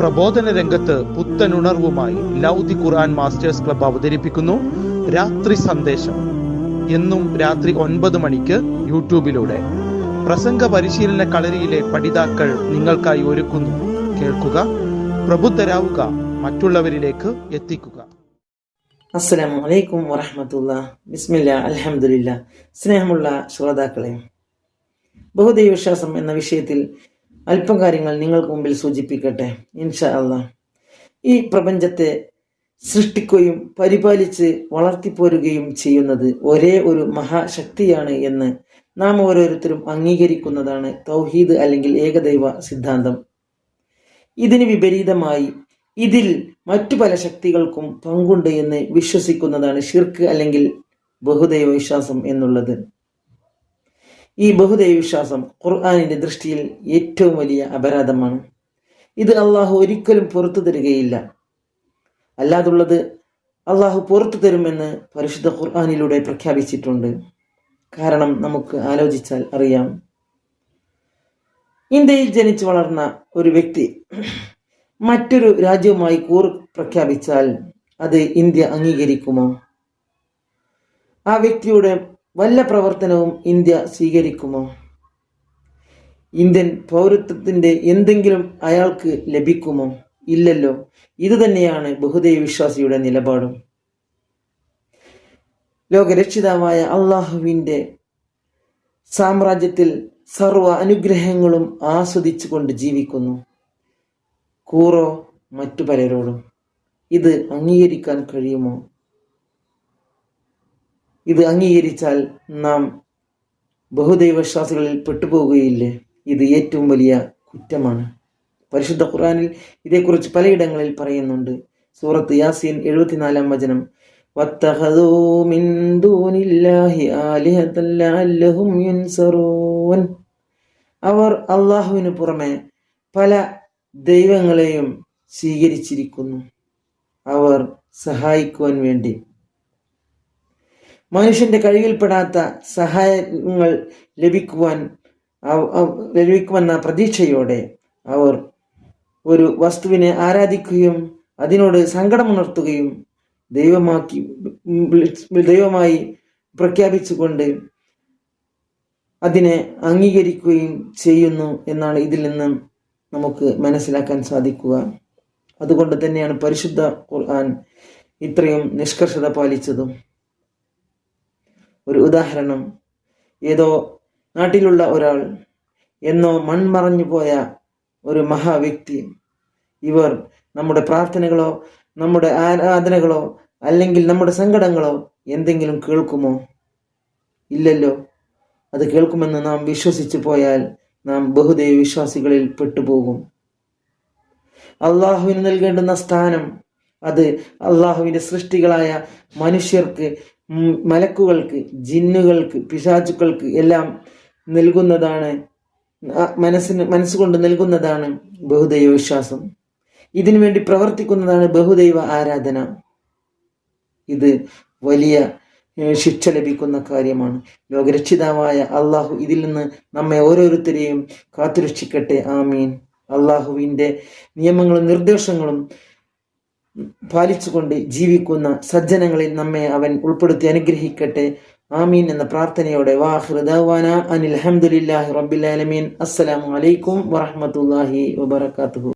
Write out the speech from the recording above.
പ്രബോധന രംഗത്ത് പുത്തനുണർവുമായി ലൗദി ഖുർആൻ masters club അവതരിപ്പിക്കുന്നു. രാത്രി സന്ദേശം. എന്നും രാത്രി ഒൻപത് മണിക്ക് യൂട്യൂബിലൂടെ. പ്രസംഗ പരിശീലന കളരിയിലെ പഠിതാക്കൾ നിങ്ങൾക്കായി ഒരുക്കുന്നു. കേൾക്കുക പ്രബുദ്ധരാവുക മറ്റുള്ളവരിലേക്ക് എത്തിക്കുക. അസ്സലാമു അലൈക്കും വറഹമത്തുള്ള ബിസ്മില്ല അലഹമുല്ല സ്നേഹമുള്ള ശ്രോതാക്കളെ ബഹുദൈവ വിശ്വാസം എന്ന വിഷയത്തിൽ അല്പം കാര്യങ്ങൾ നിങ്ങൾക്ക് മുമ്പിൽ സൂചിപ്പിക്കട്ടെ. ഇൻഷാ അള്ളാഹ് ഈ പ്രപഞ്ചത്തെ സൃഷ്ടിക്കുകയും പരിപാലിച്ച് വളർത്തിപ്പോരുകയും ചെയ്യുന്നത് ഒരേ ഒരു മഹാശക്തിയാണ് എന്ന് നാം ഓരോരുത്തരും അംഗീകരിക്കുന്നതാണ് തൗഹീദ് അല്ലെങ്കിൽ ഏകദൈവ സിദ്ധാന്തം. ഇതിന് വിപരീതമായി ഇതിൽ മറ്റു പല ശക്തികൾക്കും പങ്കുണ്ട് എന്ന് വിശ്വസിക്കുന്നതാണ് ഷിർക്ക് അല്ലെങ്കിൽ ബഹുദൈവ വിശ്വാസം എന്നുള്ളത്. ഈ ബഹുദൈവ വിശ്വാസം ഖുർആാനിന്റെ ദൃഷ്ടിയിൽ ഏറ്റവും വലിയ അപരാധമാണ്. ഇത് അള്ളാഹു ഒരിക്കലും പുറത്തു തരികയില്ല. അല്ലാതുള്ളത് അള്ളാഹു പുറത്തു തരുമെന്ന് പരിശുദ്ധ ഖുർആാനിലൂടെ പ്രഖ്യാപിച്ചിട്ടുണ്ട്. കാരണം നമുക്ക് ആലോചിച്ചാൽ അറിയാം. ഇന്ത്യയിൽ ജനിച്ചു വളർന്ന ഒരു വ്യക്തി മറ്റൊരു രാജ്യവുമായി കൂർ പ്രഖ്യാപിച്ചാൽ അത് ഇന്ത്യ അംഗീകരിക്കുമോ? ആ വ്യക്തിയുടെ വല്ല പ്രവർത്തനവും ഇന്ത്യ സ്വീകരിക്കുമോ? ഇന്ത്യൻ പൗരത്വത്തിന്റെ എന്തെങ്കിലും അയാൾക്ക് ലഭിക്കുമോ? ഇല്ലല്ലോ. ഇത് തന്നെയാണ് ബഹുദൈവ വിശ്വാസിയുടെ നിലപാടും. ലോകരക്ഷിതാവായ അള്ളാഹുവിന്റെ സാമ്രാജ്യത്തിൽ സർവ അനുഗ്രഹങ്ങളും ആസ്വദിച്ചുകൊണ്ട് ജീവിക്കുന്നു. കൂറോ മറ്റു പലരോടും. ഇത് അംഗീകരിക്കാൻ കഴിയുമോ? ഇത് അംഗീകരിച്ചാൽ നാം ബഹുദൈവശ്വാസികളിൽ പെട്ടുപോകുകയില്ലേ? ഇത് ഏറ്റവും വലിയ കുറ്റമാണ്. പരിശുദ്ധ ഖുറാനിൽ ഇതേക്കുറിച്ച് പലയിടങ്ങളിൽ പറയുന്നുണ്ട്. സൂറത്ത് യാസീൻ എഴുപത്തിനാലാം വചനം അവർ അള്ളാഹുവിന് പുറമെ പല ദൈവങ്ങളെയും സ്വീകരിച്ചിരിക്കുന്നു. അവർ സഹായിക്കുവാൻ വേണ്ടി മനുഷ്യന്റെ കഴിവിൽപ്പെടാത്ത സഹായങ്ങൾ ലഭിക്കുവാൻ ലഭിക്കുമെന്ന പ്രതീക്ഷയോടെ അവർ ഒരു വസ്തുവിനെ ആരാധിക്കുകയും അതിനോട് സങ്കടമുണർത്തുകയും ദൈവമാക്കി ദൈവമായി പ്രഖ്യാപിച്ചുകൊണ്ട് അതിനെ അംഗീകരിക്കുകയും ചെയ്യുന്നു എന്നാണ് ഇതിൽ നിന്ന് നമുക്ക് മനസ്സിലാക്കാൻ സാധിക്കുക. അതുകൊണ്ട് തന്നെയാണ് പരിശുദ്ധ ഖുർആൻ ഇത്രയും നിഷ്കർഷത പാലിച്ചതും. ഒരു ഉദാഹരണം. ഏതോ നാട്ടിലുള്ള ഒരാൾ എന്നോ മൺമറഞ്ഞു പോയ ഒരു മഹാവ്യക്തി. ഇവർ നമ്മുടെ പ്രാർത്ഥനകളോ നമ്മുടെ ആരാധനകളോ അല്ലെങ്കിൽ നമ്മുടെ സങ്കടങ്ങളോ എന്തെങ്കിലും കേൾക്കുമോ? ഇല്ലല്ലോ. അത് കേൾക്കുമെന്ന് നാം വിശ്വസിച്ചു പോയാൽ നാം ബഹുദൈവ വിശ്വാസികളിൽ പെട്ടുപോകും. അള്ളാഹുവിന് നൽകേണ്ടുന്ന സ്ഥാനം അത് അള്ളാഹുവിന്റെ സൃഷ്ടികളായ മനുഷ്യർക്ക് മലക്കുകൾക്ക് ജിന്നുകൾക്ക് പിശാചുക്കൾക്ക് എല്ലാം നൽകുന്നതാണ് മനസ്സിന് മനസ്സുകൊണ്ട് നൽകുന്നതാണ് ബഹുദൈവ വിശ്വാസം ഇതിനു വേണ്ടി പ്രവർത്തിക്കുന്നതാണ് ബഹുദൈവ ആരാധന. ഇത് വലിയ ശിക്ഷ ലഭിക്കുന്ന കാര്യമാണ്. ലോകരക്ഷിതാവായ അള്ളാഹു ഇതിൽ നിന്ന് നമ്മെ ഓരോരുത്തരെയും കാത്തുരക്ഷിക്കട്ടെ. ആമീൻ. അള്ളാഹുവിന്റെ നിയമങ്ങളും നിർദ്ദേശങ്ങളും പാലിച്ചുകൊണ്ട് ജീവിക്കുന്ന സജ്ജനങ്ങളിൽ നമ്മെ അവൻ ഉൾപ്പെടുത്തി അനുഗ്രഹിക്കട്ടെ. ആമീൻ എന്ന പ്രാർത്ഥനയോടെ വാഹൃദാന അനിൽ അഹമ്മദില്ലാഹി റബ്ബിൽ ആലമീൻ. അസ്സലാമു അലൈക്കും വറഹ്മത്തുള്ളാഹി വബറകാതുഹു.